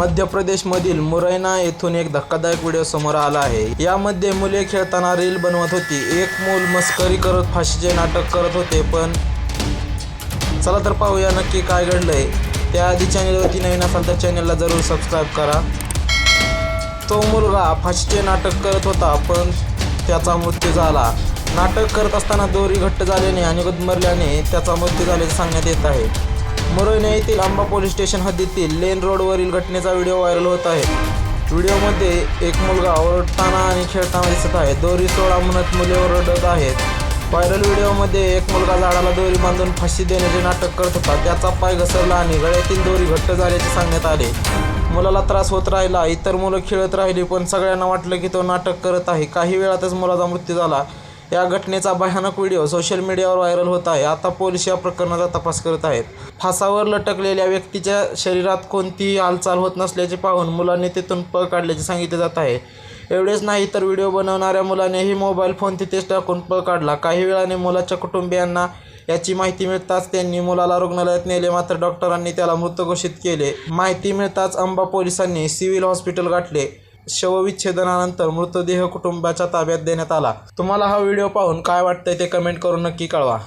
मध्य प्रदेशमधील मुरैना येथून एक धक्कादायक व्हिडिओ समोर आला आहे. यामध्ये मुले खेळताना रील बनवत होती. एक मूल मस्करी करत फाशीचे नाटक करत होते पण चला तर पाहूया नक्की काय घडलंय. त्याआधी चॅनलवरती नवीन असाल तर चॅनलला जरूर सबस्क्राईब करा. तो मुलगा फाशीचे नाटक करत होता पण त्याचा मृत्यू झाला. नाटक करत असताना दोरी घट्ट झाल्याने आणि गुदमरल्याने त्याचा मृत्यू झाल्याचे सांगण्यात येत आहे. मुरैना येथील आंबा पोलीस स्टेशन हद्दीतील लेन रोडवरील घटनेचा व्हिडिओ व्हायरल होत आहे. व्हिडिओमध्ये एक मुलगा ओरडताना आणि खेळताना दिसत आहे. दोरी सोळा म्हणत मुले ओरडत आहेत. व्हायरल व्हिडिओमध्ये एक मुलगा झाडाला दोरी बांधून फाशी देण्याचे नाटक करत होता. त्याचा पाय घसरला आणि गळ्यातील दोरी घट्ट झाल्याचे सांगण्यात आले. मुलाला त्रास होत राहिला. इतर मुलं खेळत राहिली पण सगळ्यांना वाटलं की तो नाटक करत आहे. काही वेळातच मुलाचा मृत्यू झाला. या घटनेचा भयानक व्हिडिओ सोशल मीडियावर व्हायरल होत आहे. आता पोलीस या प्रकरणाचा तपास करत आहेत. फासावर लटकलेल्या व्यक्तीच्या शरीरात कोणतीही हालचाल होत नसल्याचे पाहून मुलांनी तिथून पळ काढल्याचे सांगितले जात आहे. एवढेच नाही तर व्हिडिओ बनवणाऱ्या मुलानेही मोबाईल फोन तिथेच टाकून पळ काढला. काही वेळाने मुलाच्या कुटुंबियांना याची माहिती मिळताच त्यांनी मुलाला रुग्णालयात नेले. मात्र डॉक्टरांनी त्याला मृत घोषित केले. माहिती मिळताच अंबा पोलिसांनी सिव्हिल हॉस्पिटल गाठले. शवविच्छेदनानंतर मृतदेह कुटुंबाच्या ताब्यात देण्यात आला. तुम्हाला हा व्हिडिओ पाहून काय वाटतंय ते कमेंट करून नक्की कळवा.